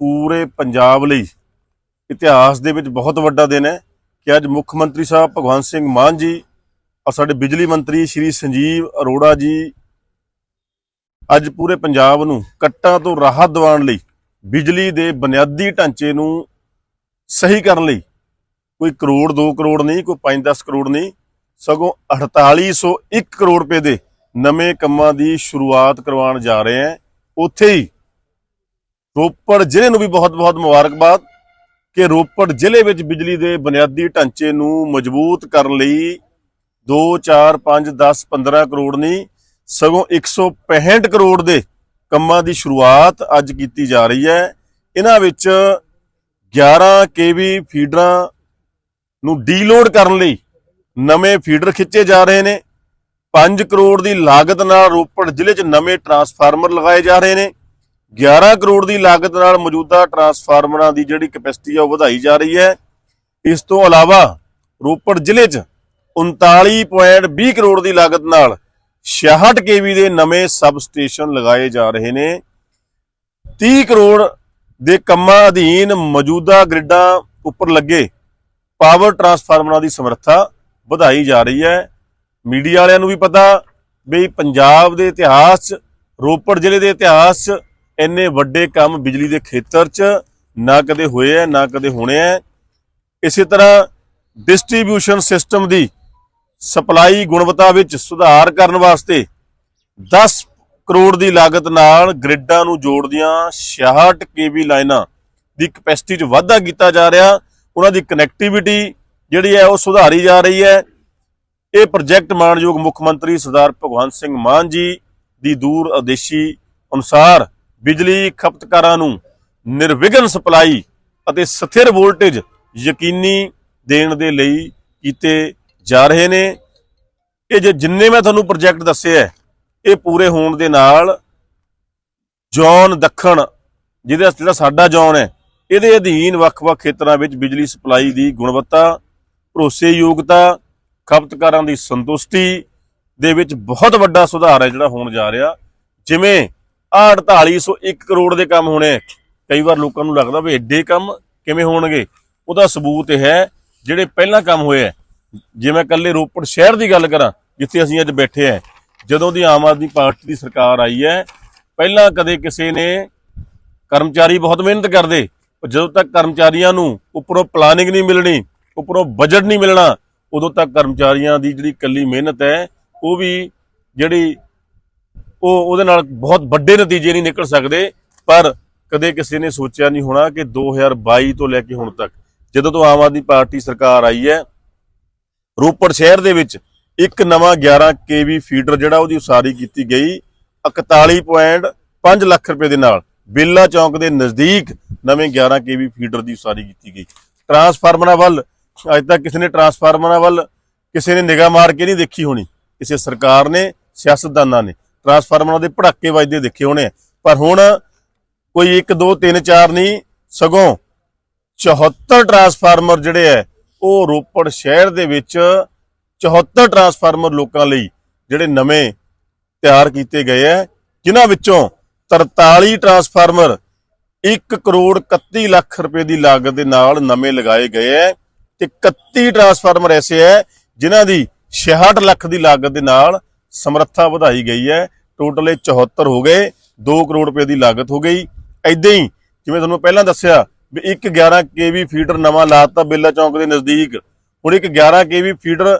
ਪੂਰੇ ਪੰਜਾਬ ਲਈ ਇਤਿਹਾਸ ਦੇ ਵਿੱਚ ਬਹੁਤ ਵੱਡਾ ਦਿਨ ਹੈ ਕਿ ਅੱਜ ਮੁੱਖ ਮੰਤਰੀ ਸਾਹਿਬ ਭਗਵੰਤ ਸਿੰਘ ਮਾਨ ਜੀ ਔਰ ਸਾਡੇ ਬਿਜਲੀ ਮੰਤਰੀ ਸ਼੍ਰੀ ਸੰਜੀਵ ਅਰੋੜਾ ਜੀ ਅੱਜ ਪੂਰੇ ਪੰਜਾਬ ਨੂੰ ਕੱਟਾਂ ਤੋਂ ਰਾਹਤ ਦਿਵਾਉਣ ਲਈ ਬਿਜਲੀ ਦੇ ਬੁਨਿਆਦੀ ਢਾਂਚੇ ਨੂੰ ਸਹੀ ਕਰਨ ਲਈ ਕੋਈ ਕਰੋੜ 2 ਕਰੋੜ ਨਹੀਂ, ਕੋਈ 5-10 ਕਰੋੜ ਨਹੀਂ, ਸਗੋਂ 4801 ਕਰੋੜ ਰੁਪਏ ਦੇ ਨਵੇਂ ਕੰਮਾਂ ਦੀ ਸ਼ੁਰੂਆਤ ਕਰਵਾਉਣ ਜਾ ਰਹੇ ਹੈ। ਉੱਥੇ ਹੀ ਰੋਪੜ ਜ਼ਿਲ੍ਹੇ ਨੂੰ ਵੀ ਬਹੁਤ-ਬਹੁਤ ਮੁਬਾਰਕਬਾਦ ਕਿ ਰੋਪੜ ਜ਼ਿਲ੍ਹੇ ਵਿੱਚ ਬਿਜਲੀ ਦੇ ਬੁਨਿਆਦੀ ਢਾਂਚੇ ਨੂੰ ਮਜ਼ਬੂਤ ਕਰਨ ਲਈ 2 4 5 10 15 ਕਰੋੜ ਨਹੀਂ ਸਗੋਂ 165 ਕਰੋੜ ਦੇ ਕੰਮਾਂ ਦੀ ਸ਼ੁਰੂਆਤ ਅੱਜ ਕੀਤੀ ਜਾ ਰਹੀ ਹੈ। ਇਹਨਾਂ ਵਿੱਚ 11 ਕੇਵੀ ਫੀਡਰਾਂ ਨੂੰ ਡੀਲੋਡ ਕਰਨ ਲਈ ਨਵੇਂ ਫੀਡਰ ਖਿੱਚੇ ਜਾ ਰਹੇ ਨੇ। 5 ਕਰੋੜ ਦੀ ਲਾਗਤ ਨਾਲ ਰੋਪੜ ਜ਼ਿਲ੍ਹੇ 'ਚ ਨਵੇਂ ਟਰਾਂਸਫਾਰਮਰ ਲਗਾਏ ਜਾ ਰਹੇ ਨੇ। 11 ਕਰੋੜ ਦੀ ਲਾਗਤ ਨਾਲ ਮੌਜੂਦਾ ਟਰਾਂਸਫਾਰਮਰਾਂ ਦੀ ਜਿਹੜੀ ਕਪੈਸਿਟੀ ਆ ਉਹ ਵਧਾਈ ਜਾ ਰਹੀ ਹੈ। ਇਸ ਤੋਂ ਇਲਾਵਾ ਰੋਪੜ ਜ਼ਿਲ੍ਹੇ 'ਚ 39.20 ਕਰੋੜ ਦੀ ਲਾਗਤ ਨਾਲ 66 ਕੇਵੀ ਦੇ ਨਵੇਂ ਸਬ ਸਟੇਸ਼ਨ ਲਗਾਏ ਜਾ ਰਹੇ ਨੇ। 30 ਕਰੋੜ ਦੇ ਕੰਮਾਂ ਅਧੀਨ ਮੌਜੂਦਾ ਗ੍ਰਿਡਾਂ ਉੱਪਰ ਲੱਗੇ ਪਾਵਰ ਟਰਾਂਸਫਾਰਮਰਾਂ ਦੀ ਸਮਰੱਥਾ ਵਧਾਈ ਜਾ ਰਹੀ ਹੈ। ਮੀਡੀਆ ਵਾਲਿਆਂ ਨੂੰ ਵੀ ਪਤਾ ਵੀ ਪੰਜਾਬ ਦੇ ਇਤਿਹਾਸ 'ਚ, ਰੋਪੜ ਜ਼ਿਲ੍ਹੇ ਦੇ ਇਤਿਹਾਸ 'ਚ ਇੰਨੇ ਵੱਡੇ ਕੰਮ ਬਿਜਲੀ ਦੇ ਖੇਤਰ 'ਚ ਨਾ ਕਦੇ ਹੋਏ ਐ ਨਾ ਕਦੇ ਹੋਣੇ ਐ ਇਸੇ ਤਰ੍ਹਾਂ ਡਿਸਟ੍ਰੀਬਿਊਸ਼ਨ ਸਿਸਟਮ ਦੀ ਸਪਲਾਈ ਗੁਣਵੱਤਾ ਵਿੱਚ ਸੁਧਾਰ ਕਰਨ ਵਾਸਤੇ 10 ਕਰੋੜ ਦੀ ਲਾਗਤ ਨਾਲ ਗ੍ਰਿਡਾਂ ਨੂੰ ਜੋੜਦੀਆਂ 66 ਕੇਵੀ ਲਾਈਨਾਂ ਦੀ ਕਪੈਸਿਟੀ 'ਚ ਵਾਧਾ ਕੀਤਾ ਜਾ ਰਿਹਾ। ਉਹਨਾਂ ਦੀ ਕਨੈਕਟੀਵਿਟੀ ਜਿਹੜੀ ਹੈ ਉਹ ਸੁਧਾਰੀ ਜਾ ਰਹੀ ਹੈ। ਇਹ ਪ੍ਰੋਜੈਕਟ ਮਾਨਯੋਗ ਮੁੱਖ ਮੰਤਰੀ ਸਰਦਾਰ ਭਗਵੰਤ ਸਿੰਘ ਮਾਨ ਜੀ ਦੀ ਦੂਰ ਉਦੇਸ਼ੀ ਅਨੁਸਾਰ ਬਿਜਲੀ ਖਪਤਕਾਰਾਂ ਨੂੰ ਨਿਰਵਿਘਨ ਸਪਲਾਈ ਅਤੇ ਸਥਿਰ ਵੋਲਟੇਜ ਯਕੀਨੀ ਦੇਣ ਦੇ ਲਈ ਕੀਤੇ ਜਾ ਰਹੇ ਨੇ। ਇਹ ਜੇ ਜਿੰਨੇ ਮੈਂ ਤੁਹਾਨੂੰ ਪ੍ਰੋਜੈਕਟ ਦੱਸਿਆ ਇਹ ਪੂਰੇ ਹੋਣ ਦੇ ਨਾਲ ਜੌਨ ਦੱਖਣ, ਜਿਹਦਾ ਜਿਹੜਾ ਸਾਡਾ ਜੌਨ ਹੈ, ਇਹਦੇ ਅਧੀਨ ਵੱਖ-ਵੱਖ ਖੇਤਰਾਂ ਵਿੱਚ ਬਿਜਲੀ ਸਪਲਾਈ ਦੀ ਗੁਣਵੱਤਾ, ਭਰੋਸੇਯੋਗਤਾ, ਖਪਤਕਾਰਾਂ ਦੀ ਸੰਤੁਸ਼ਟੀ ਦੇ ਵਿੱਚ ਬਹੁਤ ਵੱਡਾ ਸੁਧਾਰ ਹੈ ਜਿਹੜਾ ਹੋਣ ਜਾ ਰਿਹਾ। ਜਿਵੇਂ ਆਹ 4801 ਕਰੋੜ ਦੇ ਕੰਮ ਹੋਣੇ ਹੈ। ਕਈ ਵਾਰ ਲੋਕਾਂ ਨੂੰ ਲੱਗਦਾ ਵੀ ਐਡੇ ਕੰਮ ਕਿਵੇਂ ਹੋਣਗੇ ਉਹਦਾ ਸਬੂਤ ਹੈ, ਜਿਹੜੇ ਪਹਿਲਾਂ ਕੰਮ ਹੋਏ ਹੈ ਜੇ ਮੈਂ ਇਕੱਲੇ ਰੋਪੜ ਸ਼ਹਿਰ ਦੀ ਗੱਲ ਕਰਾਂ, ਜਿੱਥੇ ਅਸੀਂ ਅੱਜ ਬੈਠੇ ਹਾਂ ਜਦੋਂ ਦੀ ਆਮ ਆਦਮੀ ਪਾਰਟੀ ਦੀ ਸਰਕਾਰ ਆਈ ਹੈ, ਪਹਿਲਾਂ ਕਦੇ ਕਿਸੇ ਨੇ ਕਰਮਚਾਰੀ ਬਹੁਤ ਮਿਹਨਤ ਕਰਦੇ ਜਦੋਂ ਤੱਕ ਕਰਮਚਾਰੀਆਂ ਨੂੰ ਉੱਪਰੋਂ ਪਲਾਨਿੰਗ ਨਹੀਂ ਮਿਲਣੀ, ਉੱਪਰੋਂ ਬਜਟ ਨਹੀਂ ਮਿਲਣਾ, ਉਦੋਂ ਤੱਕ ਕਰਮਚਾਰੀਆਂ ਦੀ ਜਿਹੜੀ ਕੱਲੀ ਮਿਹਨਤ ਹੈ, ਉਹ ਵੀ ਜਿਹੜੀ ਉਹ ਉਹਦੇ ਨਾਲ ਬਹੁਤ ਵੱਡੇ ਨਤੀਜੇ ਨਹੀਂ ਨਿਕਲ ਸਕਦੇ, ਪਰ ਕਦੇ ਕਿਸੇ ਨੇ ਸੋਚਿਆ ਨਹੀਂ ਹੋਣਾ ਕਿ 2022 ਤੋਂ ਲੈ ਕੇ ਹੁਣ ਤੱਕ ਜਦੋਂ ਤੋਂ ਆਮ ਆਦਮੀ ਪਾਰਟੀ ਸਰਕਾਰ ਆਈ ਹੈ, ਰੋਪੜ ਸ਼ਹਿਰ ਦੇ ਵਿੱਚ ਇੱਕ ਨਵਾਂ 11 ਕੇਵੀ ਫੀਡਰ ਜਿਹੜਾ ਉਹਦੀ ਉਸਾਰੀ ਕੀਤੀ ਗਈ 41.5 ਲੱਖ ਰੁਪਏ ਦੇ ਨਾਲ। ਬੇਲਾ ਚੌਂਕ ਦੇ ਨਜ਼ਦੀਕ ਨਵੇਂ 11 ਕੇਵੀ ਫੀਡਰ ਦੀ ਉਸਾਰੀ ਕੀਤੀ ਗਈ। ਟਰਾਂਸਫਾਰਮਰਾਂ ਵੱਲ, ਅੱਜ ਤੱਕ ਕਿਸੇ ਨੇ ਟਰਾਂਸਫਾਰਮਰਾਂ ਵੱਲ ਕਿਸੇ ਨੇ ਨਿਗਾਹ ਮਾਰ ਕੇ ਨਹੀਂ ਦੇਖੀ ਹੋਣੀ। ਕਿਸੇ ਸਰਕਾਰ ਨੇ, ਸਿਆਸਤਦਾਨਾਂ ਨੇ। ਟਰਾਂਸਫਾਰਮਰਾਂ ਦੇ ਪੜਾਕੇ ਵੱਜਦੇ ਦੇਖੇ ਹੋਣੇ ਆ। ਪਰ ਹੁਣ ਕੋਈ 1 2 3 4 ਨਹੀਂ, ਸਗੋਂ 74 ਟਰਾਂਸਫਾਰਮਰ ਜਿਹੜੇ ਐ ਉਹ ਰੋਪੜ ਸ਼ਹਿਰ ਦੇ ਵਿੱਚ 74 ਟਰਾਂਸਫਾਰਮਰ ਲੋਕਾਂ ਲਈ ਜਿਹੜੇ ਨਵੇਂ ਤਿਆਰ ਕੀਤੇ ਗਏ ਐ ਜਿਨ੍ਹਾਂ ਵਿੱਚੋਂ 43 ਟਰਾਂਸਫਾਰਮਰ 1 ਕਰੋੜ 31 ਲੱਖ ਰੁਪਏ ਦੀ ਲਾਗਤ ਦੇ ਨਾਲ ਨਵੇਂ ਲਗਾਏ ਗਏ ਐ ਤੇ 31 ਟਰਾਂਸਫਾਰਮਰ ਐਸੇ ਐ ਜਿਨ੍ਹਾਂ ਦੀ 66 ਲੱਖ ਦੀ ਲਾਗਤ ਦੇ ਨਾਲ ਸਮਰੱਥਾ ਵਧਾਈ ਗਈ ਹੈ ਟੋਟਲ ਇਹ 74 ਹੋ ਗਏ 2 ਕਰੋੜ ਰੁਪਏ ਦੀ ਲਾਗਤ ਹੋ ਗਈ। ਐਦਾਂ ਹੀ ਜਿਵੇਂ ਤੁਹਾਨੂੰ ਪਹਿਲਾਂ ਦੱਸਿਆ ਵੀ ਇੱਕ 11 ਕੇਵੀ ਫੀਡਰ ਨਵਾਂ ਲਾਤਾ ਬੇਲਾ ਚੌਂਕ ਦੇ ਨਜ਼ਦੀਕ। ਹੁਣ ਇੱਕ 11 ਕੇਵੀ ਫੀਡਰ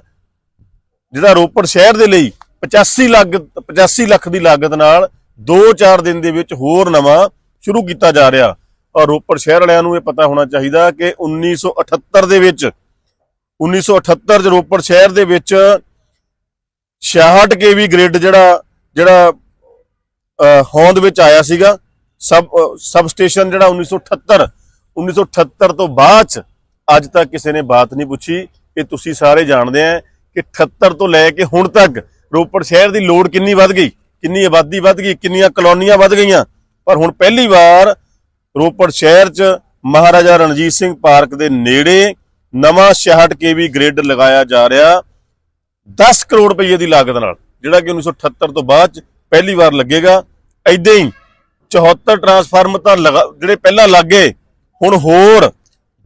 ਜਿਹੜਾ ਰੋਪੜ ਸ਼ਹਿਰ ਦੇ ਲਈ 85 ਲੱਖ 85 ਲੱਖ ਦੀ ਲਾਗਤ ਨਾਲ 2-4 ਦਿਨ ਦੇ ਵਿੱਚ ਹੋਰ ਨਵਾਂ ਸ਼ੁਰੂ ਕੀਤਾ ਜਾ ਰਿਹਾ। ਔਰ ਰੋਪੜ ਸ਼ਹਿਰ ਵਾਲਿਆਂ ਨੂੰ ਇਹ ਪਤਾ ਹੋਣਾ ਚਾਹੀਦਾ ਕਿ 1978 ਦੇ ਵਿੱਚ 1978 ਚ ਰੋਪੜ ਸ਼ਹਿਰ ਦੇ ਵਿੱਚ 66 ਕੇਵੀ ਗ੍ਰਿਡ ਜਿਹੜਾ ਜਿਹੜਾ ਹੋਂਦ ਵਿੱਚ ਆਇਆ ਸੀਗਾ, ਸਬ ਸਬ ਸਟੇਸ਼ਨ ਜਿਹੜਾ 1978 1978 ਤੋਂ ਬਾਅਦ ਚ ਅੱਜ ਤੱਕ ਕਿਸੇ ਨੇ ਬਾਤ ਨਹੀਂ ਪੁੱਛੀ। ਇਹ ਤੁਸੀਂ ਸਾਰੇ ਜਾਣਦੇ ਆ ਕਿ 78 ਤੋਂ ਲੈ ਕੇ ਹੁਣ ਤੱਕ ਰੋਪੜ ਸ਼ਹਿਰ ਦੀ ਲੋੜ ਕਿੰਨੀ ਵੱਧ ਗਈ, ਕਿੰਨੀ ਆਬਾਦੀ ਵੱਧ ਗਈ, ਕਿੰਨੀਆਂ ਕਲੋਨੀਆਂ ਵੱਧ ਗਈਆਂ। ਪਰ ਹੁਣ ਪਹਿਲੀ ਵਾਰ ਰੋਪੜ ਸ਼ਹਿਰ 'ਚ ਮਹਾਰਾਜਾ ਰਣਜੀਤ ਸਿੰਘ ਪਾਰਕ ਦੇ ਨੇੜੇ ਨਵਾਂ 66 ਕੇਵੀ ਗ੍ਰਿਡ ਲਗਾਇਆ ਜਾ ਰਿਹਾ 10 ਕਰੋੜ ਰੁਪਏ ਦੀ ਲਾਗਤ ਨਾਲ। ਜਿਹੜਾ ਕਿ 1978 ਤੋਂ ਬਾਅਦ 'ਚ ਪਹਿਲੀ ਵਾਰ ਲੱਗੇਗਾ ਐਦਾਂ ਹੀ 74 ਟਰਾਂਸਫਾਰਮਰ ਤਾਂ ਲਗਾ- ਜਿਹੜੇ ਪਹਿਲਾਂ ਲੱਗੇ, ਹੁਣ ਹੋਰ,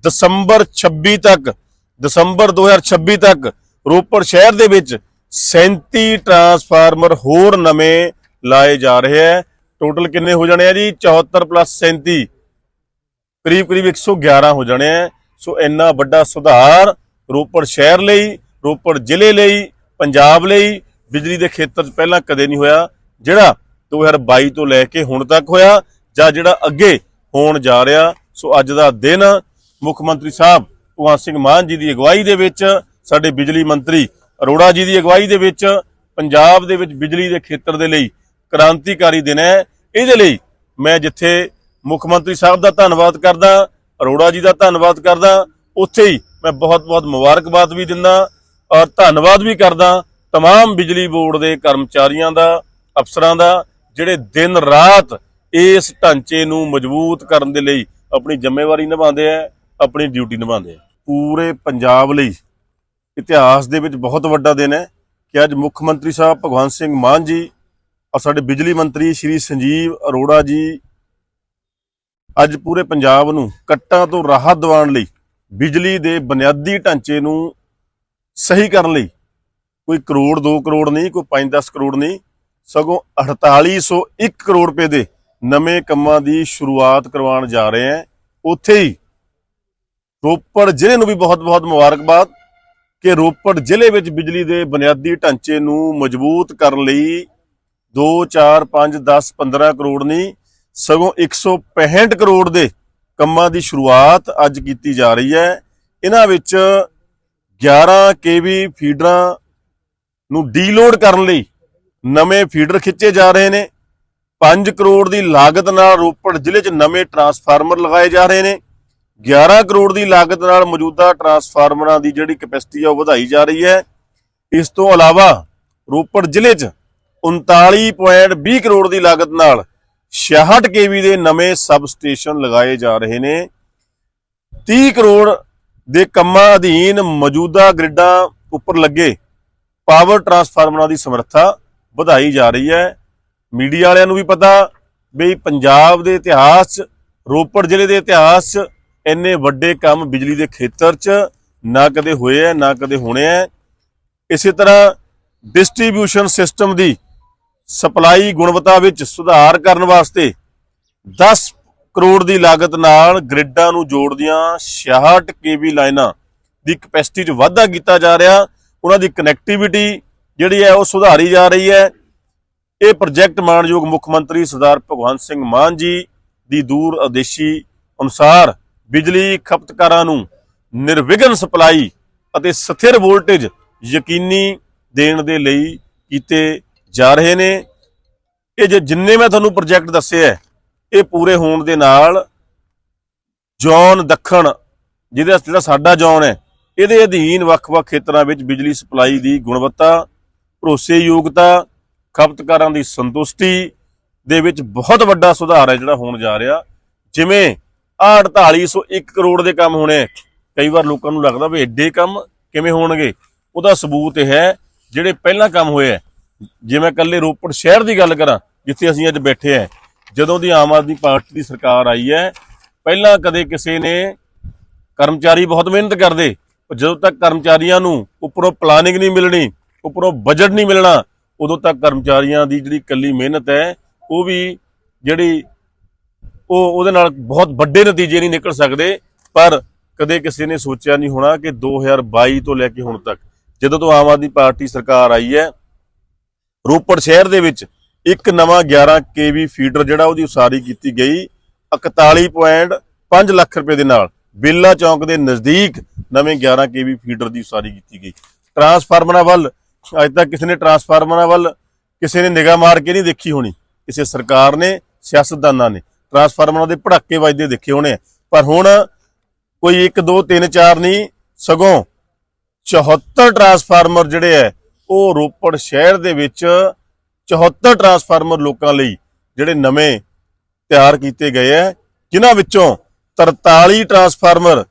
ਦਸੰਬਰ 26 ਤੱਕ, ਦਸੰਬਰ 2026 ਤੱਕ, ਰੋਪੜ ਸ਼ਹਿਰ ਦੇ ਵਿੱਚ 37 ਟਰਾਂਸਫਾਰਮਰ ਹੋਰ ਨਵੇਂ ਲਾਏ ਜਾ ਰਹੇ ਹੈ। ਟੋਟਲ ਕਿੰਨੇ ਹੋ ਜਾਣੇ ਆ ਜੀ? 74 ਪਲੱਸ 37 ਕਰੀਬ ਕਰੀਬ 111 ਹੋ ਜਾਣੇ ਆ ਸੋ ਇੰਨਾ ਵੱਡਾ ਸੁਧਾਰ ਰੋਪੜ ਸ਼ਹਿਰ ਲਈ, ਰੋਪੜ ਜ਼ਿਲ੍ਹੇ ਲਈ, ਪੰਜਾਬ ਲਈ ਬਿਜਲੀ ਦੇ ਖੇਤਰ 'ਚ ਪਹਿਲਾਂ ਕਦੇ ਨਹੀਂ ਹੋਇਆ, ਜਿਹੜਾ 2022 ਤੋਂ ਲੈ ਕੇ ਹੁਣ ਤੱਕ ਹੋਇਆ ਜਾਂ ਜਿਹੜਾ ਅੱਗੇ ਹੋਣ ਜਾ ਰਿਹਾ। ਸੋ ਅੱਜ ਦਾ ਦਿਨ ਮੁੱਖ ਮੰਤਰੀ ਸਾਹਿਬ ਭਗਵੰਤ ਸਿੰਘ ਮਾਨ ਜੀ ਦੀ ਅਗਵਾਈ ਦੇ ਵਿੱਚ ਸਾਡੇ ਬਿਜਲੀ ਮੰਤਰੀ ਅਰੋੜਾ ਜੀ ਦੀ ਅਗਵਾਈ ਦੇ ਵਿੱਚ ਪੰਜਾਬ ਦੇ ਵਿੱਚ ਬਿਜਲੀ ਦੇ ਖੇਤਰ ਦੇ ਲਈ ਕ੍ਰਾਂਤੀਕਾਰੀ ਦਿਨ ਹੈ। ਇਹਦੇ ਲਈ ਮੈਂ ਜਿੱਥੇ ਮੁੱਖ ਮੰਤਰੀ ਸਾਹਿਬ ਦਾ ਧੰਨਵਾਦ ਕਰਦਾ, ਅਰੋੜਾ ਜੀ ਦਾ ਧੰਨਵਾਦ ਕਰਦਾ, ਉੱਥੇ ਹੀ ਮੈਂ ਬਹੁਤ-ਬਹੁਤ ਮੁਬਾਰਕਬਾਦ ਵੀ ਦਿੰਦਾ ਔਰ ਧੰਨਵਾਦ ਵੀ ਕਰਦਾ तमाम ਬਿਜਲੀ ਬੋਰਡ ਦੇ ਕਰਮਚਾਰੀਆਂ ਦਾ ਅਫਸਰਾਂ ਦਾ ਜਿਹੜੇ ਦਿਨ ਰਾਤ ਇਸ ਢਾਂਚੇ ਨੂੰ ਮਜ਼ਬੂਤ ਕਰਨ ਦੇ ਲਈ ਆਪਣੀ ਜ਼ਿੰਮੇਵਾਰੀ ਨਿਭਾਉਂਦੇ ਆ ਆਪਣੀ ਡਿਊਟੀ ਨਿਭਾਉਂਦੇ ਆ ਪੂਰੇ ਪੰਜਾਬ ਲਈ ਇਤਿਹਾਸ ਦੇ ਵਿੱਚ ਬਹੁਤ ਵੱਡਾ ਦਿਨ ਹੈ ਕਿ ਅੱਜ ਮੁੱਖ ਮੰਤਰੀ ਸਾਹਿਬ ਭਗਵੰਤ ਸਿੰਘ ਮਾਨ ਜੀ ਔਰ ਸਾਡੇ ਬਿਜਲੀ ਮੰਤਰੀ ਸ਼੍ਰੀ ਸੰਜੀਵ ਅਰੋੜਾ ਜੀ ਅੱਜ ਪੂਰੇ ਪੰਜਾਬ ਨੂੰ ਕੱਟਾਂ ਤੋਂ ਰਾਹਤ ਦਿਵਾਉਣ ਲਈ ਬਿਜਲੀ ਦੇ ਬੁਨਿਆਦੀ ਢਾਂਚੇ ਨੂੰ ਸਹੀ ਕਰਨ ਲਈ ਕੋਈ ਕਰੋੜ 2 ਕਰੋੜ ਨਹੀਂ, ਕੋਈ 5-10 ਕਰੋੜ ਨਹੀਂ, ਸਗੋਂ 4801 ਕਰੋੜ ਰੁਪਏ ਦੇ ਨਵੇਂ ਕੰਮਾਂ ਦੀ ਸ਼ੁਰੂਆਤ ਕਰਵਾਉਣ ਜਾ ਰਹੇ ਹੈ। ਉੱਥੇ ਹੀ ਰੋਪੜ ਜ਼ਿਲ੍ਹੇ ਨੂੰ ਵੀ ਬਹੁਤ-ਬਹੁਤ ਮੁਬਾਰਕਬਾਦ ਕਿ ਰੋਪੜ ਜ਼ਿਲ੍ਹੇ ਵਿੱਚ ਬਿਜਲੀ ਦੇ ਬੁਨਿਆਦੀ ਢਾਂਚੇ ਨੂੰ ਮਜ਼ਬੂਤ ਕਰਨ ਲਈ 2 4 5 10 15 ਕਰੋੜ ਨਹੀਂ, ਸਗੋਂ 165 ਕਰੋੜ ਦੇ ਕੰਮਾਂ ਦੀ ਸ਼ੁਰੂਆਤ ਅੱਜ ਕੀਤੀ ਜਾ ਰਹੀ ਹੈ। ਇਹਨਾਂ ਵਿੱਚ 11 ਕੇਵੀ ਫੀਡਰਾਂ ਨੂੰ ਡੀਲੋਡ ਕਰਨ ਲਈ ਨਵੇਂ ਫੀਡਰ ਖਿੱਚੇ ਜਾ ਰਹੇ ਨੇ। 5 ਕਰੋੜ ਦੀ ਲਾਗਤ ਨਾਲ ਰੋਪੜ ਜ਼ਿਲ੍ਹੇ 'ਚ ਨਵੇਂ ਟਰਾਂਸਫਾਰਮਰ ਲਗਾਏ ਜਾ ਰਹੇ ਨੇ। 11 ਕਰੋੜ ਦੀ ਲਾਗਤ ਨਾਲ ਮੌਜੂਦਾ ਟਰਾਂਸਫਾਰਮਰਾਂ ਦੀ ਜਿਹੜੀ ਕਪੈਸਿਟੀ ਆ ਉਹ ਵਧਾਈ ਜਾ ਰਹੀ ਹੈ। ਇਸ ਤੋਂ ਇਲਾਵਾ ਰੋਪੜ ਜ਼ਿਲ੍ਹੇ 'ਚ 39.20 ਕਰੋੜ ਦੀ ਲਾਗਤ ਨਾਲ 66 ਕੇਵੀ ਦੇ ਨਵੇਂ ਸਬ ਸਟੇਸ਼ਨ ਲਗਾਏ ਜਾ ਰਹੇ ਨੇ। 30 ਕਰੋੜ ਦੇ ਕੰਮਾਂ ਅਧੀਨ ਮੌਜੂਦਾ ਗ੍ਰਿਡਾਂ ਉੱਪਰ ਲੱਗੇ ਪਾਵਰ ਟਰਾਂਸਫਾਰਮਰਾਂ ਦੀ ਸਮਰੱਥਾ ਵਧਾਈ ਜਾ ਰਹੀ ਹੈ। ਮੀਡੀਆ ਵਾਲਿਆਂ ਨੂੰ ਵੀ ਪਤਾ ਵੀ ਪੰਜਾਬ ਦੇ ਇਤਿਹਾਸ 'ਚ ਰੋਪੜ ਜ਼ਿਲ੍ਹੇ ਦੇ ਇਤਿਹਾਸ 'ਚ ਇੰਨੇ ਵੱਡੇ ਕੰਮ ਬਿਜਲੀ ਦੇ ਖੇਤਰ 'ਚ ਨਾ ਕਦੇ ਹੋਏ ਐ, ਨਾ ਕਦੇ ਹੋਣੇ ਐ। ਇਸੇ ਤਰ੍ਹਾਂ ਡਿਸਟ੍ਰੀਬਿਊਸ਼ਨ ਸਿਸਟਮ ਦੀ ਸਪਲਾਈ ਗੁਣਵੱਤਾ ਵਿੱਚ ਸੁਧਾਰ ਕਰਨ ਵਾਸਤੇ 10 ਕਰੋੜ ਦੀ ਲਾਗਤ ਨਾਲ ਗ੍ਰਿਡਾਂ ਨੂੰ ਜੋੜਦੀਆਂ 66 ਕੇਵੀ ਲਾਈਨਾਂ ਦੀ ਕਪੈਸਿਟੀ 'ਚ ਵਾਧਾ ਕੀਤਾ ਜਾ ਰਿਹਾ। ਉਹਨਾਂ ਦੀ ਕਨੈਕਟੀਵਿਟੀ ਜਿਹੜੀ ਹੈ ਉਹ ਸੁਧਾਰੀ ਜਾ ਰਹੀ ਹੈ। ਇਹ ਪ੍ਰੋਜੈਕਟ ਮਾਨਯੋਗ ਮੁੱਖ ਮੰਤਰੀ ਸਰਦਾਰ ਭਗਵੰਤ ਸਿੰਘ ਮਾਨ ਜੀ ਦੀ ਦੂਰ ਉਦੇਸ਼ੀ ਅਨੁਸਾਰ ਬਿਜਲੀ ਖਪਤਕਾਰਾਂ ਨੂੰ ਨਿਰਵਿਘਨ ਸਪਲਾਈ ਅਤੇ ਸਥਿਰ ਵੋਲਟੇਜ ਯਕੀਨੀ ਦੇਣ ਦੇ ਲਈ ਕੀਤੇ ਜਾ ਰਹੇ ਨੇ। ਇਹ ਜੇ, ਜਿੰਨੇ ਮੈਂ ਤੁਹਾਨੂੰ ਪ੍ਰੋਜੈਕਟ ਦੱਸਿਆ ਇਹ ਪੂਰੇ ਹੋਣ ਦੇ ਨਾਲ ਜੌਨ ਦੱਖਣ, ਜਿਹਦੇ, ਜਿਹੜਾ ਸਾਡਾ ਜੌਨ ਹੈ ਇਹਦੇ ਅਧੀਨ ਵੱਖ-ਵੱਖ ਖੇਤਰਾਂ ਵਿੱਚ ਬਿਜਲੀ ਸਪਲਾਈ ਦੀ ਗੁਣਵੱਤਾ, ਭਰੋਸੇਯੋਗਤਾ, ਖਪਤਕਾਰਾਂ ਦੀ ਸੰਤੁਸ਼ਟੀ ਦੇ ਵਿੱਚ ਬਹੁਤ ਵੱਡਾ ਸੁਧਾਰ ਹੈ ਜਿਹੜਾ ਹੋਣ ਜਾ ਰਿਹਾ। ਜਿਵੇਂ ਆਹ 4801 ਕਰੋੜ ਦੇ ਕੰਮ ਹੋਣੇ। ਕਈ ਵਾਰ ਲੋਕਾਂ ਨੂੰ ਲੱਗਦਾ ਵੀ ਐਡੇ ਕੰਮ ਕਿਵੇਂ ਹੋਣਗੇ? ਉਹਦਾ ਸਬੂਤ ਹੈ, ਜਿਹੜੇ ਪਹਿਲਾਂ ਕੰਮ ਹੋਏ ਹੈ। ਜੇ ਮੈਂ ਇਕੱਲੇ ਰੋਪੜ ਸ਼ਹਿਰ ਦੀ ਗੱਲ ਕਰਾਂ, ਜਿੱਥੇ ਅਸੀਂ ਅੱਜ ਬੈਠੇ ਆ ਜਦੋਂ ਦੀ ਆਮ ਆਦਮੀ ਪਾਰਟੀ ਦੀ ਸਰਕਾਰ ਆਈ ਹੈ, ਪਹਿਲਾਂ ਕਦੇ ਕਿਸੇ ਨੇ ਕਰਮਚਾਰੀ ਬਹੁਤ ਮਿਹਨਤ ਕਰਦੇ ਜਦੋਂ ਤੱਕ ਕਰਮਚਾਰੀਆਂ ਨੂੰ ਉੱਪਰੋਂ ਪਲਾਨਿੰਗ ਨਹੀਂ ਮਿਲਣੀ, ਉੱਪਰੋਂ ਬਜਟ ਨਹੀਂ ਮਿਲਣਾ, ਉਦੋਂ ਤੱਕ ਕਰਮਚਾਰੀਆਂ ਦੀ ਜਿਹੜੀ ਕੱਲੀ ਮਿਹਨਤ ਹੈ, ਉਹ ਵੀ ਜਿਹੜੀ ਉਹ ਉਹਦੇ ਨਾਲ ਬਹੁਤ ਵੱਡੇ ਨਤੀਜੇ ਨਹੀਂ ਨਿਕਲ ਸਕਦੇ। ਪਰ ਕਦੇ ਕਿਸੇ ਨੇ ਸੋਚਿਆ ਨਹੀਂ ਹੋਣਾ ਕਿ 2022 ਤੋਂ ਲੈ ਕੇ ਹੁਣ ਤੱਕ ਜਦੋਂ ਤੋਂ ਆਮ ਆਦਮੀ ਪਾਰਟੀ ਸਰਕਾਰ ਆਈ ਹੈ, ਰੋਪੜ ਸ਼ਹਿਰ ਦੇ ਵਿੱਚ ਇੱਕ ਨਵਾਂ 11 ਕੇਵੀ ਫੀਡਰ ਜਿਹੜਾ ਉਹਦੀ ਉਸਾਰੀ ਕੀਤੀ ਗਈ 41.5 ਲੱਖ ਰੁਪਏ ਦੇ ਨਾਲ। ਬੇਲਾ ਚੌਂਕ ਦੇ ਨਜ਼ਦੀਕ ਨਵੇਂ 11 ਕੇਵੀ ਫੀਡਰ ਦੀ ਉਸਾਰੀ ਕੀਤੀ ਗਈ ਟਰਾਂਸਫਾਰਮਰਾਂ ਵੱਲ, ਅੱਜ ਤੱਕ ਕਿਸੇ ਨੇ ਟਰਾਂਸਫਾਰਮਰਾਂ ਵੱਲ ਕਿਸੇ ਨੇ ਨਿਗਾਹ ਮਾਰ ਕੇ ਨਹੀਂ ਦੇਖੀ ਹੋਣੀ ਕਿਸੇ ਸਰਕਾਰ ਨੇ, ਸਿਆਸਤਦਾਨਾਂ ਨੇ ਟਰਾਂਸਫਾਰਮਰਾਂ ਦੇ ਭੜਾਕੇ ਵੱਜਦੇ ਦੇਖੇ ਹੋਣੇ ਆ। ਪਰ ਹੁਣ ਕੋਈ 1 2 3 4 ਨਹੀਂ, ਸਗੋਂ 74 ਟਰਾਂਸਫਾਰਮਰ ਜਿਹੜੇ ਹੈ ਉਹ ਰੋਪੜ ਸ਼ਹਿਰ ਦੇ ਵਿੱਚ 74 ਟਰਾਂਸਫਾਰਮਰ ਲੋਕਾਂ ਲਈ ਜਿਹੜੇ ਨਵੇਂ ਤਿਆਰ ਕੀਤੇ ਗਏ ਹੈ ਜਿਨ੍ਹਾਂ ਵਿੱਚੋਂ 43 ਟਰਾਂਸਫਾਰਮਰ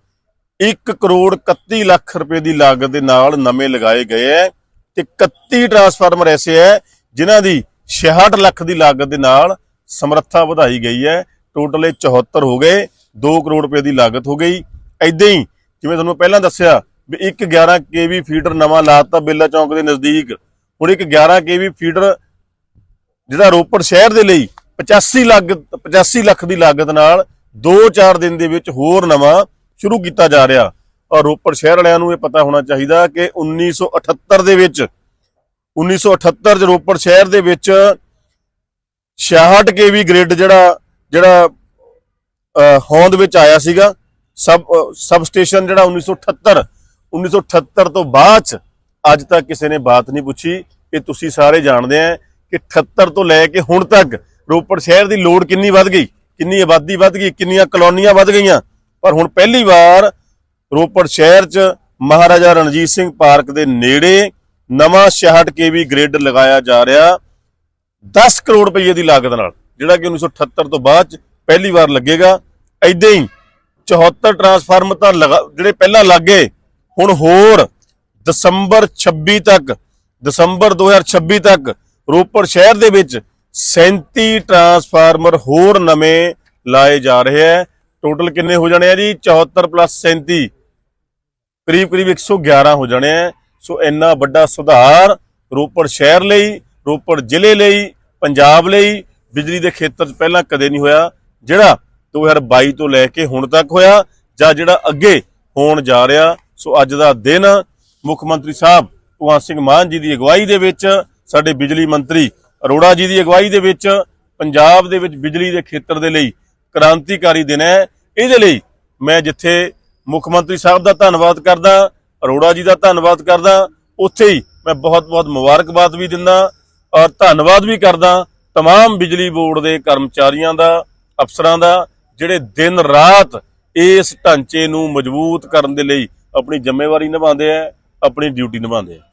1 ਕਰੋੜ 31 ਲੱਖ ਰੁਪਏ ਦੀ ਲਾਗਤ ਦੇ ਨਾਲ ਨਵੇਂ ਲਗਾਏ ਗਏ ਹੈ ਤੇ 31 ਟਰਾਂਸਫਾਰਮਰ ਐਸੇ ਹੈ ਜਿਨ੍ਹਾਂ ਦੀ 66 ਲੱਖ ਦੀ ਲਾਗਤ ਦੇ ਨਾਲ ਸਮਰੱਥਾ ਵਧਾਈ ਗਈ ਹੈ ਟੋਟਲ ਇਹ 74 ਹੋ ਗਏ 2 ਕਰੋੜ ਰੁਪਏ ਦੀ ਲਾਗਤ ਹੋ ਗਈ। ਐਦਾਂ ਹੀ ਜਿਵੇਂ ਤੁਹਾਨੂੰ ਪਹਿਲਾਂ ਦੱਸਿਆ ਵੀ ਇੱਕ 11 ਕੇਵੀ ਫੀਡਰ ਨਵਾਂ ਲਾਤਾ ਬੇਲਾ ਚੌਂਕ ਦੇ ਨਜ਼ਦੀਕ। ਹੁਣ ਇੱਕ 11 ਕੇਵੀ ਫੀਡਰ ਜਿਹੜਾ ਰੋਪੜ ਸ਼ਹਿਰ ਦੇ ਲਈ 85 ਲੱਖ 85 ਲੱਖ ਦੀ ਲਾਗਤ ਨਾਲ 2-4 ਦਿਨ ਦੇ ਵਿੱਚ ਹੋਰ ਨਵਾਂ ਸ਼ੁਰੂ ਕੀਤਾ ਜਾ ਰਿਹਾ। ਔਰ ਰੋਪੜ ਸ਼ਹਿਰ ਵਾਲਿਆਂ ਨੂੰ ਇਹ ਪਤਾ ਹੋਣਾ ਚਾਹੀਦਾ ਕਿ 1978 ਦੇ ਵਿੱਚ 1978 ਚ ਰੋਪੜ ਸ਼ਹਿਰ ਦੇ ਵਿੱਚ 66 ਕੇਵੀ ਗ੍ਰਿਡ ਜਿਹੜਾ ਜਿਹੜਾ ਅਹ, ਹੋਂਦ ਵਿੱਚ ਆਇਆ ਸੀਗਾ। ਸਬ ਸਬ ਸਟੇਸ਼ਨ ਜਿਹੜਾ 1978 1978 ਤੋਂ ਬਾਅਦ ਚ ਅੱਜ ਤੱਕ ਕਿਸੇ ਨੇ ਬਾਤ ਨਹੀਂ ਪੁੱਛੀ ਇਹ ਤੁਸੀਂ ਸਾਰੇ ਜਾਣਦੇ ਆ ਕਿ 78 ਤੋਂ ਲੈ ਕੇ ਹੁਣ ਤੱਕ ਰੋਪੜ ਸ਼ਹਿਰ ਦੀ ਲੋੜ ਕਿੰਨੀ ਵੱਧ ਗਈ। ਕਿੰਨੀ ਆਬਾਦੀ ਵੱਧ ਗਈ, ਕਿੰਨੀਆਂ ਕਲੋਨੀਆਂ ਵੱਧ ਗਈਆਂ। ਪਰ ਹੁਣ ਪਹਿਲੀ ਵਾਰ ਰੋਪੜ ਸ਼ਹਿਰ 'ਚ ਮਹਾਰਾਜਾ ਰਣਜੀਤ ਸਿੰਘ ਪਾਰਕ ਦੇ ਨੇੜੇ ਨਵਾਂ 66 ਕੇਵੀ ਗ੍ਰਿਡ ਲਗਾਇਆ ਜਾ ਰਿਹਾ। 10 ਕਰੋੜ ਰੁਪਏ ਦੀ ਲਾਗਤ ਨਾਲ, ਜਿਹੜਾ ਕਿ 1978 ਤੋਂ ਬਾਅਦ 'ਚ ਪਹਿਲੀ ਵਾਰ ਲੱਗੇਗਾ। ਐਦਾਂ ਹੀ 74 ਟਰਾਂਸਫਾਰਮਰ ਤਾਂ ਲਗਾ- ਜਿਹੜੇ ਪਹਿਲਾਂ ਲੱਗੇ, ਹੁਣ ਹੋਰ ਦਸੰਬਰ 26 ਤੱਕ, ਦਸੰਬਰ 2026 ਤੱਕ ਰੋਪੜ ਸ਼ਹਿਰ ਦੇ ਵਿੱਚ 37 ਟਰਾਂਸਫਾਰਮਰ ਹੋਰ ਨਵੇਂ ਲਾਏ ਜਾ ਰਹੇ ਹੈ। ਟੋਟਲ ਕਿੰਨੇ ਹੋ ਜਾਣੇ ਆ ਜੀ? 74 ਪਲੱਸ 37 ਕਰੀਬ ਕਰੀਬ 111 ਹੋ ਜਾਣੇ ਆ ਸੋ ਇੰਨਾ ਵੱਡਾ ਸੁਧਾਰ ਰੋਪੜ ਸ਼ਹਿਰ ਲਈ, ਰੋਪੜ ਜ਼ਿਲ੍ਹੇ ਲਈ, ਪੰਜਾਬ ਲਈ ਬਿਜਲੀ ਦੇ ਖੇਤਰ 'ਚ ਪਹਿਲਾਂ ਕਦੇ ਨਹੀਂ ਹੋਇਆ, ਜਿਹੜਾ 2022 ਤੋਂ ਲੈ ਕੇ ਹੁਣ ਤੱਕ ਹੋਇਆ ਜਾਂ ਜਿਹੜਾ ਅੱਗੇ ਹੋਣ ਜਾ ਰਿਹਾ। ਸੋ ਅੱਜ ਦਾ ਦਿਨ ਮੁੱਖ ਮੰਤਰੀ ਸਾਹਿਬ ਭਗਵੰਤ ਸਿੰਘ ਮਾਨ ਜੀ ਦੀ ਅਗਵਾਈ ਦੇ ਵਿੱਚ ਸਾਡੇ ਬਿਜਲੀ ਮੰਤਰੀ ਅਰੋੜਾ ਜੀ ਦੀ ਅਗਵਾਈ ਦੇ ਵਿੱਚ ਪੰਜਾਬ ਦੇ ਵਿੱਚ ਬਿਜਲੀ ਦੇ ਖੇਤਰ ਦੇ ਲਈ ਕ੍ਰਾਂਤੀਕਾਰੀ ਦਿਨ ਹੈ ਇਹਦੇ ਲਈ ਮੈਂ ਜਿੱਥੇ ਮੁੱਖ ਮੰਤਰੀ ਸਾਹਿਬ ਦਾ ਧੰਨਵਾਦ ਕਰਦਾ ਅਰੋੜਾ ਜੀ ਦਾ ਧੰਨਵਾਦ ਕਰਦਾ ਉੱਥੇ ਹੀ ਮੈਂ ਬਹੁਤ-ਬਹੁਤ ਮੁਬਾਰਕਬਾਦ ਵੀ ਦਿੰਦਾ ਔਰ ਧੰਨਵਾਦ ਵੀ ਕਰਦਾ तमाम ਬਿਜਲੀ ਬੋਰਡ ਦੇ ਕਰਮਚਾਰੀਆਂ ਦਾ ਅਫਸਰਾਂ ਦਾ ਜਿਹੜੇ ਦਿਨ ਰਾਤ ਇਸ ਢਾਂਚੇ ਨੂੰ ਮਜ਼ਬੂਤ ਕਰਨ ਦੇ ਲਈ ਆਪਣੀ ਜ਼ਿੰਮੇਵਾਰੀ ਨਿਭਾਉਂਦੇ ਆ ਆਪਣੀ ਡਿਊਟੀ ਨਿਭਾਉਂਦੇ ਆ